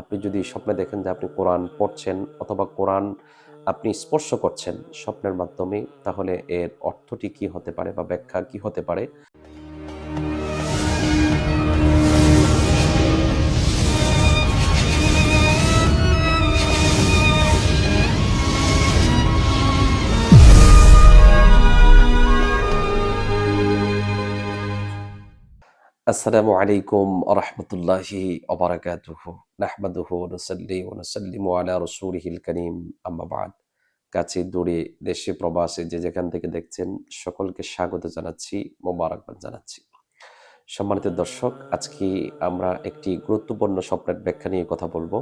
আপনি যদি স্বপ্নে দেখেন যে আপনি কোরআন পড়ছেন অথবা কোরআন আপনি স্পর্শ করছেন স্বপ্নের মাধ্যমে, তাহলে এর অর্থটি কি হতে পারে বা ব্যাখ্যা কি হতে পারে? আসসালামু আলাইকুম আরহামতুল্লাহি অবরাকাতুহ নাহমাদুহু নসাল্লি ও নসাল্লিমু আলা করিম। আম্মা বাদ। কাছে দূরে দেশে প্রবাসে যে যেখান থেকে দেখছেন, সকলকে স্বাগত জানাচ্ছি, মোবারকবাদ জানাচ্ছি। সম্মানিত দর্শক, আজকে আমরা একটি গুরুত্বপূর্ণ স্বপ্নের ব্যাখ্যা নিয়ে কথা বলব।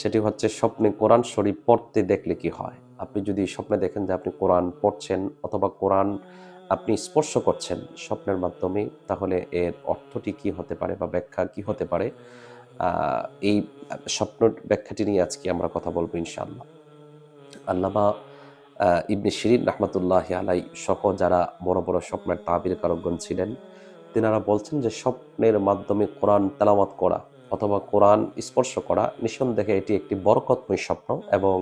সেটি হচ্ছে স্বপ্নে কোরআন শরীফ পড়তে দেখলে কি হয়? আপনি যদি স্বপ্নে দেখেন যে আপনি কোরআন পড়ছেন অথবা কোরআন আপনি স্পর্শ করছেন স্বপ্নের মাধ্যমে, তাহলে এর অর্থটি কি হতে পারে বা ব্যাখ্যা কি হতে পারে? এই স্বপ্ন ব্যাখ্যাটি নিয়ে আজকে আমরা কথা বলব ইনশাআল্লাহ। আল্লামা ইবনে শিরিন রহমতুল্লাহ আলাই সহ যারা বড় বড় স্বপ্নের তাবির কারকগণ ছিলেন, তেনারা বলছেন যে স্বপ্নের মাধ্যমে কোরআন তেলাওয়াত করা অথবা কোরআন স্পর্শ করা নিঃসন্দেহে এটি একটি বরকতময় স্বপ্ন এবং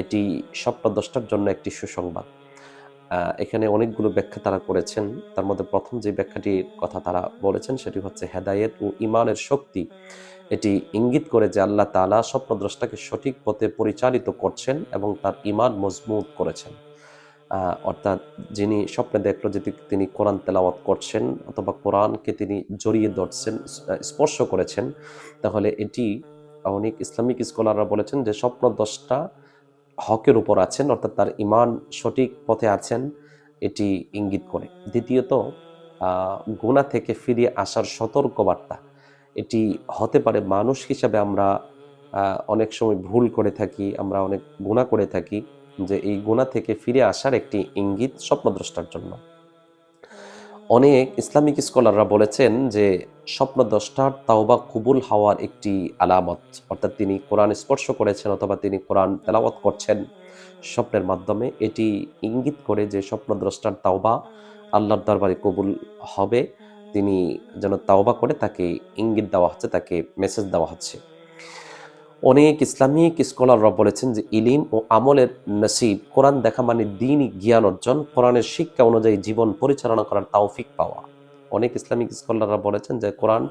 এটি স্বপ্নদ্রষ্টার জন্য একটি সুসংবাদ। এখানে অনেকগুলো ব্যাখ্যা তারা করেছেন। তার মধ্যে প্রথম যে ব্যাখ্যাটির কথা তারা বলেছেন সেটি হচ্ছে হেদায়েত ও ইমানের শক্তি। এটি ইঙ্গিত করে যে আল্লাহ তাআলা স্বপ্নদ্রষ্টাকে সঠিক পথে পরিচালিত করছেন এবং তার ইমান মজবুত করেছেন। অর্থাৎ যিনি স্বপ্নে দেখল যে তিনি কোরআন তেলাওয়াত করছেন অথবা কোরআনকে তিনি জড়িয়ে ধরছেন স্পর্শ করেছেন, তাহলে এটি অনেক ইসলামিক স্কলাররা বলেছেন যে স্বপ্নদ্রষ্টা হকের উপর আছেন, অর্থাৎ তার ইমান সঠিক পথে আছেন, এটি ইঙ্গিত করে। দ্বিতীয়ত গুণা থেকে ফিরিয়ে আসার সতর্কবার্তা। এটি হতে পারে মানুষ হিসাবে আমরা অনেক সময় ভুল করে থাকি, আমরা অনেক গুণা করে থাকি, যে এই গুণা থেকে ফিরে আসার একটি ইঙ্গিত স্বপ্নদ্রষ্টার জন্য। অনেক ইসলামিক স্কলাররা বলেছেন যে স্বপ্ন স্বপ্নদ্রষ্টার তাওবা কবুল হওয়ার একটি আলামত, অর্থাৎ তিনি কোরআন স্পর্শ করেছেন অথবা তিনি কোরআন তেলাওয়াত করছেন। স্বপ্নের মাধ্যমে এটি ইঙ্গিত করে যে স্বপ্ন স্বপ্নদ্রষ্টার তাওবা আল্লাহর দরবারে কবুল হবে। তিনি যেন তাওবা করে তাকে ইঙ্গিত দেওয়া হচ্ছে, তাকে মেসেজ দেওয়া হচ্ছে। অনেক ইসলামিক স্কলাররা বলেছেন যে ইলিম ও আমলের নসিব, কোরআন দেখা মানে দিনই জ্ঞান অর্জন, কোরআনের শিক্ষা অনুযায়ী জীবন পরিচালনা করার তাওফিক পাওয়া। অনেক ইসলামিক স্কলাররা বলেছেন যে কোরআন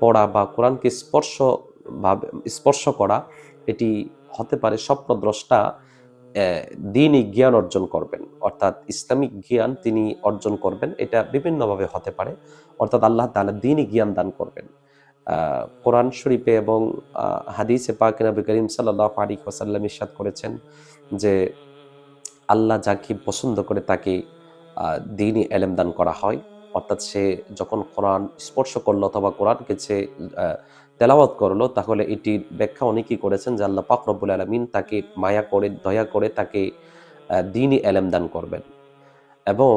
পড়া বা কোরআনকে স্পর্শ ভাবে, স্পর্শ করা, এটি হতে পারে স্বপ্নদ্রষ্টা দিনই জ্ঞান অর্জন করবেন। অর্থাৎ ইসলামিক জ্ঞান তিনি অর্জন করবেন, এটা বিভিন্নভাবে হতে পারে। অর্থাৎ আল্লাহ তাআলা দিনই জ্ঞান দান করবেন। কোরআন শরীফে এবং হাদিসে পাক নবী করিম সাল্লাহ আলী ওসাল্লাম ইরশাদ করেছেন যে আল্লাহ যাকে পছন্দ করে তাকে দিনই এলেম দান করা হয়। অর্থাৎ সে যখন কোরআন স্পর্শ করল অথবা কোরআনকে সে তেলাওয়াত করল, তাহলে এটির ব্যাখ্যা অনেকেই করেছেন যে আল্লাহ পাক রব্বুল আলমিন তাকে মায়া করে, দয়া করে তাকে দিনই এলেম দান করবেন। এবং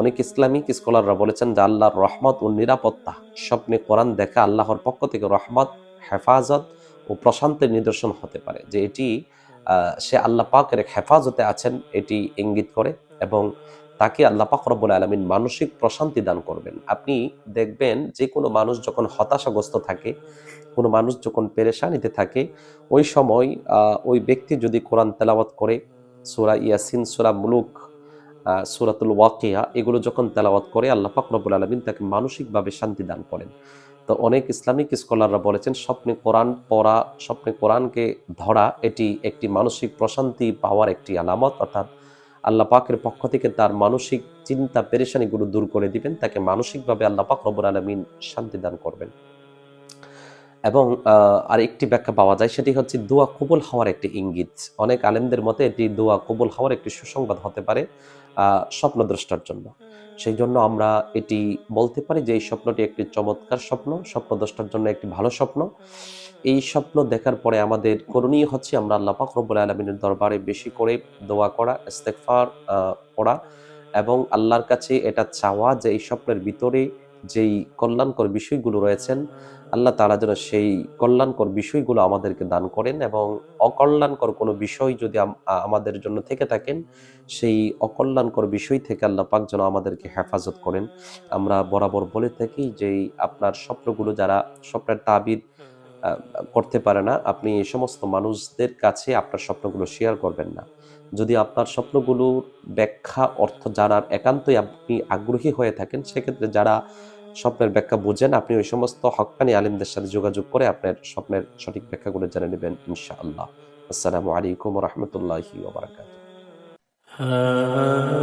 অনেক ইসলামিক স্কলাররা বলেছেন যে আল্লাহর রহমত ও নিরাপত্তা স্বপ্নে কোরআন দেখা আল্লাহর পক্ষ থেকে রহমত, হেফাজত ও প্রশান্তের নিদর্শন হতে পারে। যে এটি সে আল্লাহ পাকের এক হেফাজতে আছেন, এটি ইঙ্গিত করে এবং তাকে আল্লাহ পাক রব্বুল আলমিন মানসিক প্রশান্তি দান করবেন। আপনি দেখবেন যে কোনো মানুষ যখন হতাশাগ্রস্ত থাকে, কোনো মানুষ যখন পেরেশানিতে থাকে, ওই সময় ওই ব্যক্তি যদি কোরআন তেলাওয়াত করে, সুরা ইয়াসিন, সুরা মুলুক সূরাতুল ওয়াকিয়া, এগুলো যখন তেলাওয়াত করে, আল্লাহ পাক রব্বুল আলমিন তাকে মানসিকভাবে শান্তি দান করেন। তো অনেক ইসলামিক স্কলাররা বলেছেন, স্বপ্নে কোরআন পড়া, স্বপ্নে কোরআনকে ধরা, এটি একটি মানসিক প্রশান্তি পাওয়ার একটি আলামত। অর্থাৎ আল্লাহ পাকের পক্ষ থেকে তার মানসিক চিন্তা, পেরেশানিগুলো দূর করে দিবেন, তাকে মানসিকভাবে আল্লাহ পাক রব্বুল আলমিন শান্তি দান করবেন। এবং আর একটি ব্যাখ্যা পাওয়া যায় সেটি হচ্ছে দোয়া কবুল হওয়ার একটি ইঙ্গিত। অনেক আলেমদের মতে এটি দোয়া কবুল হওয়ার একটি সুসংবাদ হতে পারে স্বপ্নদ্রষ্টার জন্য। সেই জন্য আমরা এটি বলতে পারি যে এই স্বপ্নটি একটি চমৎকার স্বপ্ন স্বপ্নদ্রষ্টার জন্য একটি ভালো স্বপ্ন। এই স্বপ্ন দেখার পরে আমাদের করণীয় হচ্ছে আমরা আল্লাহ পাক রব্বুল আলমিনের দরবারে বেশি করে দোয়া করা ইস্তেগফার আহ, পড়া এবং আল্লাহর কাছে এটা চাওয়া যে এই স্বপ্নের ভিতরে যেই কল্যাণকর বিষয়গুলো রয়েছেন আল্লাহ তাআলা যেন সেই কল্যাণকর বিষয়গুলো আমাদেরকে দান করেন এবং অকল্যাণকর কোনো বিষয় যদি আমাদের জন্য থেকে থাকেন সেই অকল্যাণকর বিষয় থেকে আল্লাহ পাক যেন আমাদেরকে হেফাজত করেন। আমরা বরাবর বলে থাকি যে আপনার স্বপ্নগুলো যারা স্বপ্নের আহ, করতে পারে না আপনি এই সমস্ত মানুষদের কাছে আপনার স্বপ্নগুলো শেয়ার করবেন না। যদি আপনার স্বপ্নগুলোর ব্যাখ্যা, অর্থ জানার একান্তই আপনি আগ্রহী হয়ে থাকেন, সেক্ষেত্রে যারা স্বপ্নের ব্যাখ্যা বুঝেন, আপনি ওই সমস্ত হক্কানি আলিমদের সাথে যোগাযোগ করে আপনার স্বপ্নের সঠিক ব্যাখ্যাগুলো জেনে নেবেন, ইনশাআল্লাহ। আসসালামু আলাইকুম রহমতুল্লাহি ওবরাকাতুহ ah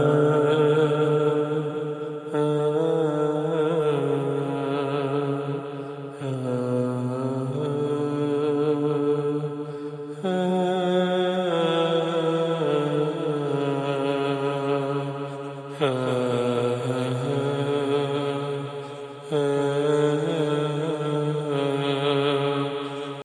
uh,